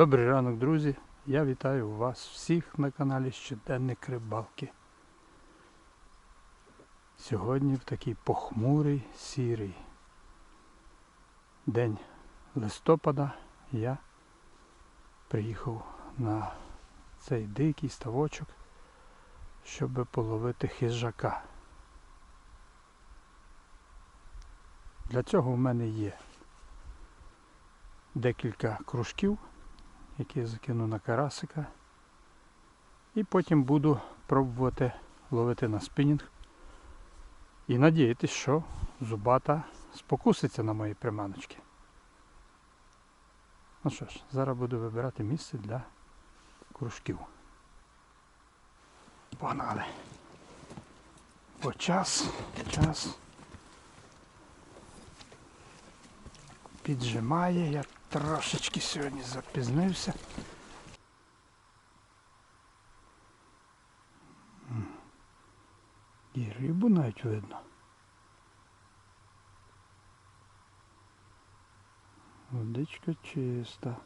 Добрий ранок, друзі! Я вітаю вас всіх на каналі Щоденник Рибалки. Сьогодні в такий похмурий сірий день листопада я приїхав на цей дикий ставочок, щоб половити хижака. Для цього в мене є декілька кружків які я закину на карасика. І потім буду пробувати ловити на спінінг. І надіятися, що зубата спокуситься на мої приманочки. Ну що ж, зараз буду вибирати місце для кружків. Погнали. Бо час, час піджимає, я трошечки сьогодні запізнився. І рибу навіть видно. Водичка чиста.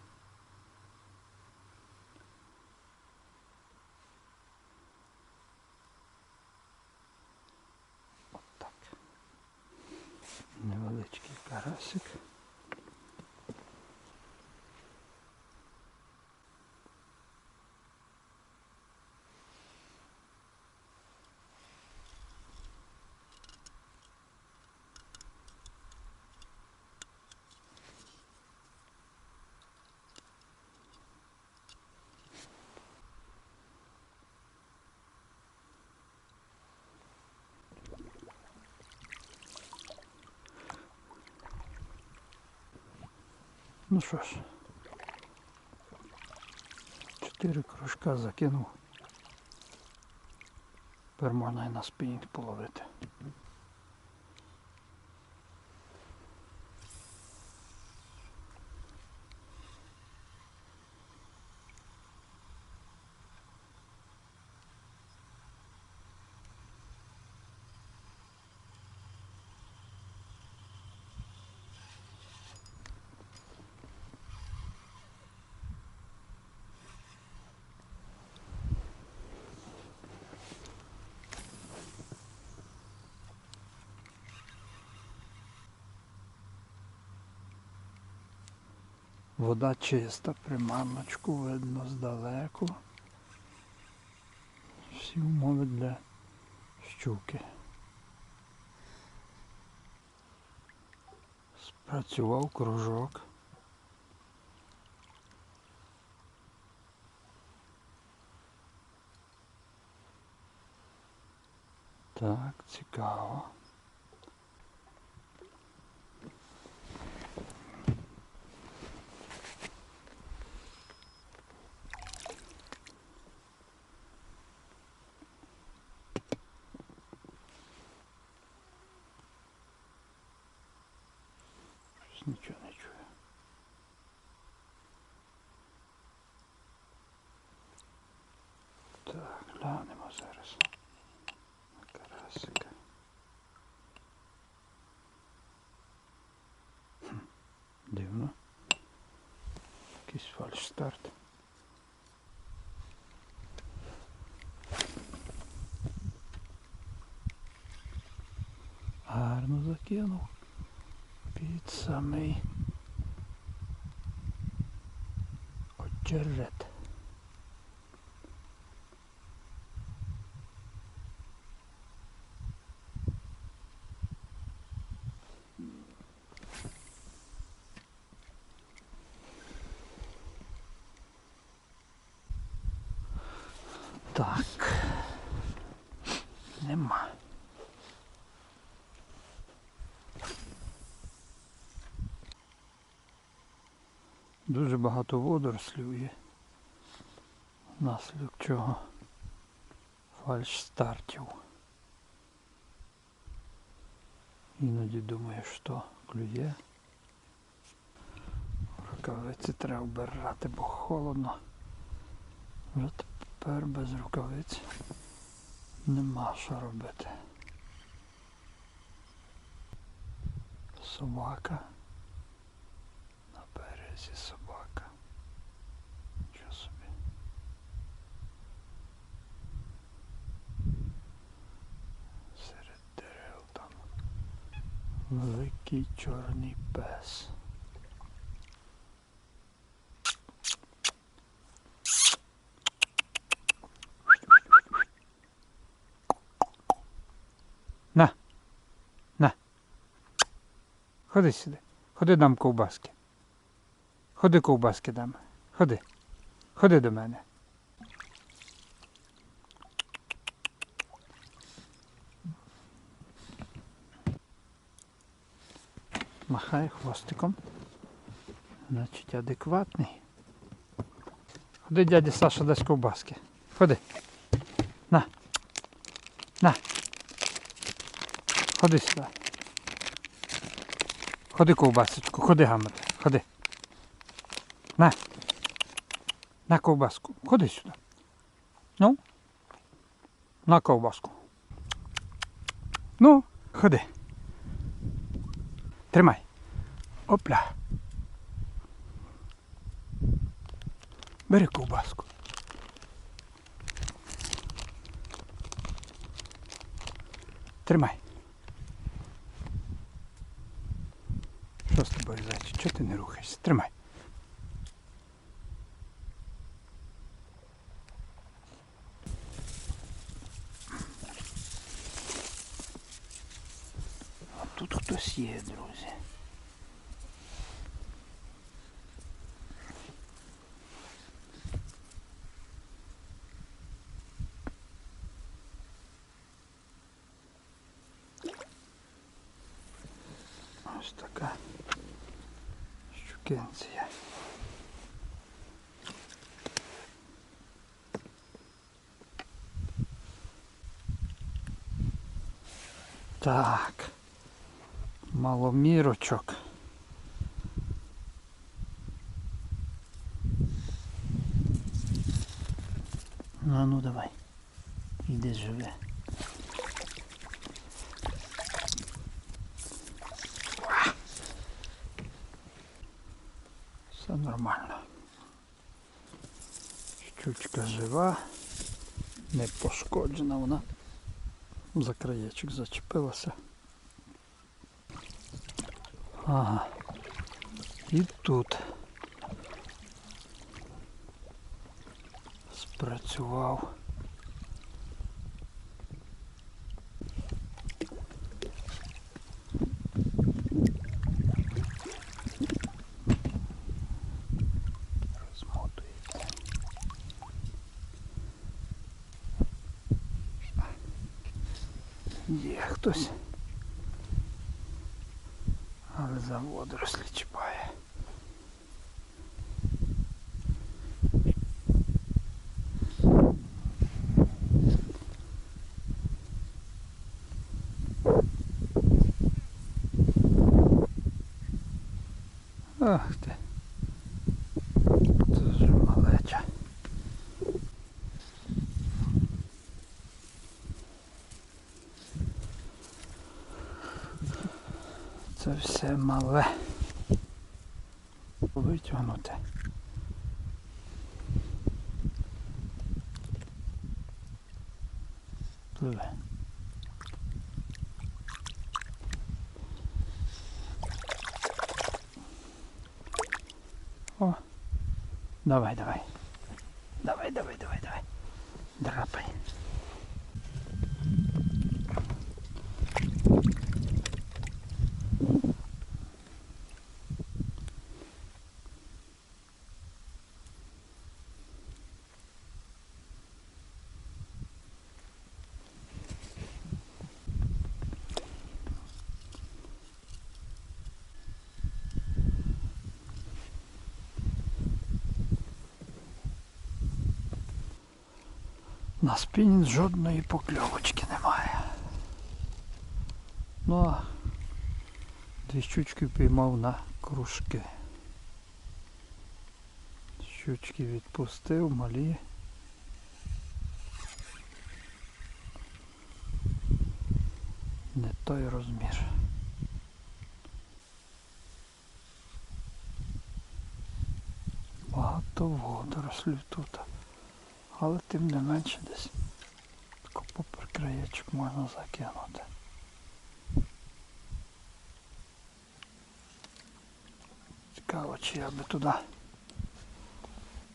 От так. Невеличкий карасик. Ну що ж, чотири кружка закинув. Тепер можна і на спінінг половити. Вода чиста, приманочку видно здалеку. Всі умови для щуки. Спрацював кружок. Так, цікаво. Нічого не чую. Так, глянемо зараз. На карасика. Хм, Дивно. Якийсь фальш старт. Гарно закинув samý očeřet. Дуже багато водорослів є. Наслідок чого фальш стартів. Іноді думаю, що клює. Рукавиці треба вбирати, бо холодно. Вже тепер без рукавиць нема що робити. Собака. Десь собака. Чого собі? Серед дерев там великий чорний пес. На, на. Ходи сюди, ходи нам ковбаски. Ходи ковбаски дам. Ходи. Ходи до мене. Махає хвостиком. Значить, адекватний. Ходи, дядя Саша, дасть ковбаски. Ходи. На. На. Ходи сюди. Ходи ковбасочку, ходи гамати. Ходи. На. На ковбаску. Ходи сюди. Ну. На ковбаску. Ну, ходи. Тримай. Опля. Бери ковбаску. Тримай. Що з тобою, зайчик? Чого ти не рухаєшся? Тримай. А тут хтось є, друзі. Ось така щукенція. Так. Маломірочок. Ну, а ну давай. Іди живе. Все нормально. Щучка жива, не пошкоджена вона. За краєчок зачепилася. Ага. І тут спрацював. Є хтось. Але за водорослі чіпає. Ах ти. Мале. Витягнути. Пливе. О, давай, давай. Давай, давай, давай, давай. Драпай. На спінінг жодної покльовочки немає. Ну а дві щучки піймав на кружки. Щучки відпустив, малі. Не той розмір. Багато водорослів тут. Але тим не менше десь попри краєчок можна закинути. Цікаво, чи я би туди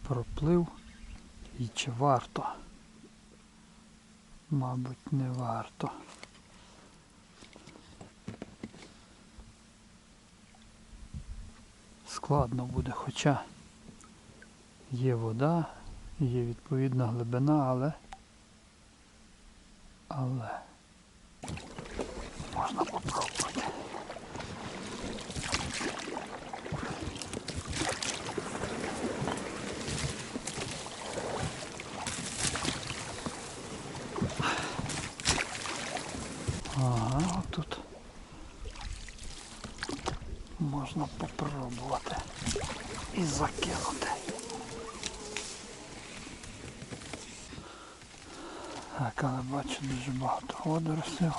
проплив і чи варто. Мабуть, не варто. Складно буде, хоча є вода, є відповідна глибина, але але можна попробувати. Ага, тут можна попробувати і закинути. Так, але бачу дуже багато водорослів.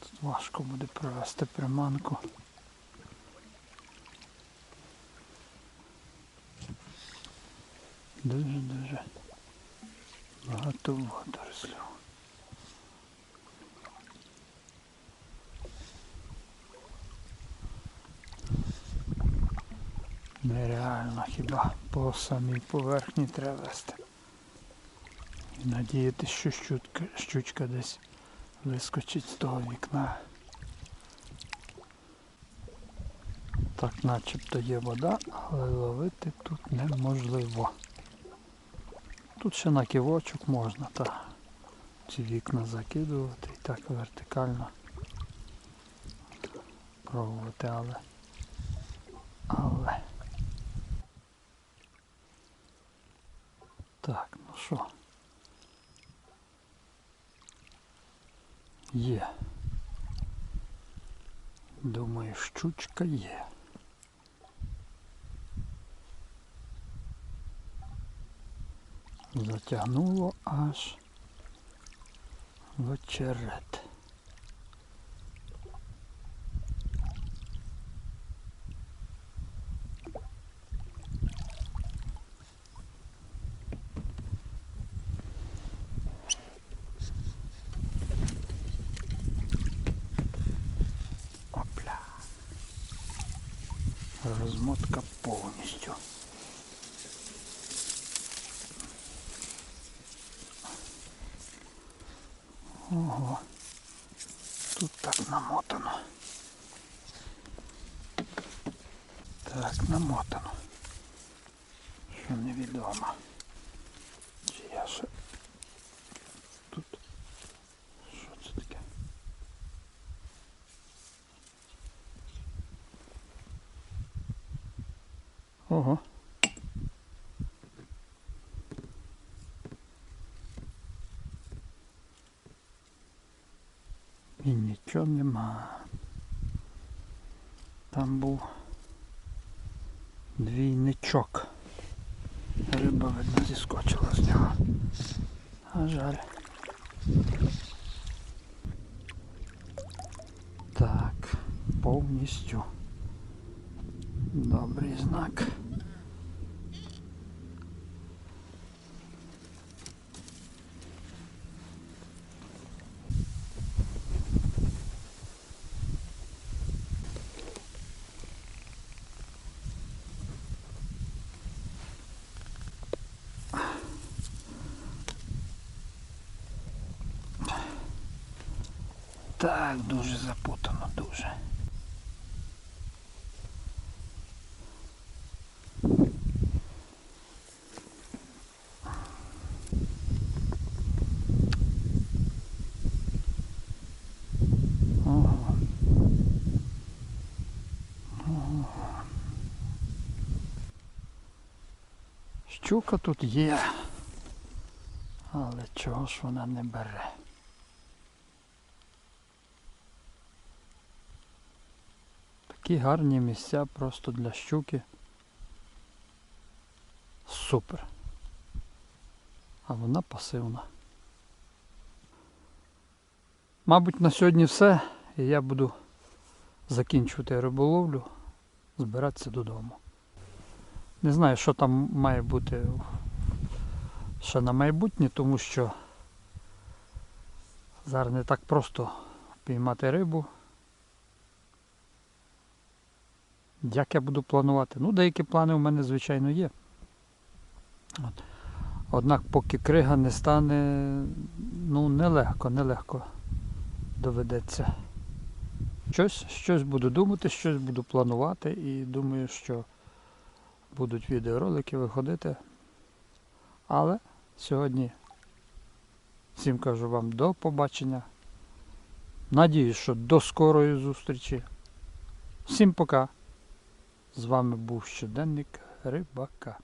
Тут важко буде провести приманку. Дуже-дуже багато водорослів. Нереально хіба по самій поверхні треба вести. І надіятися, що щучка, щучка десь вискочить з того вікна. Так начебто є вода, але ловити тут неможливо. Тут ще на ківочок можна та ці вікна закидувати і так вертикально пробувати, але але так, ну що? Є. Думаю, щучка є. Затягнуло аж в очерет. Опля. Розмотка повністю. Ого. Тут так намотано. Так, намотано. Що невідомо. Чи я ще тут. Що це таке? Ого. І нічого нема. Там був двійничок. Риба, видно, зіскочила з нього. А жаль. Так, повністю. Добрий знак. Так, дуже запутано, дуже. Щука тут є, але чого ж вона не бере? Такі гарні місця просто для щуки. Супер. А вона пасивна. Мабуть, на сьогодні все. І я буду закінчувати риболовлю, збиратися додому. Не знаю, що там має бути ще на майбутнє, тому що зараз не так просто піймати рибу. Як я буду планувати? Ну, деякі плани у мене, звичайно, є. От. Однак, поки крига не стане, ну, нелегко, нелегко доведеться. Щось, щось буду думати, щось буду планувати і думаю, що будуть відеоролики виходити. Але сьогодні всім кажу вам до побачення. Надіюсь, що до скорої зустрічі. Всім пока. З вами був щоденник Рибака.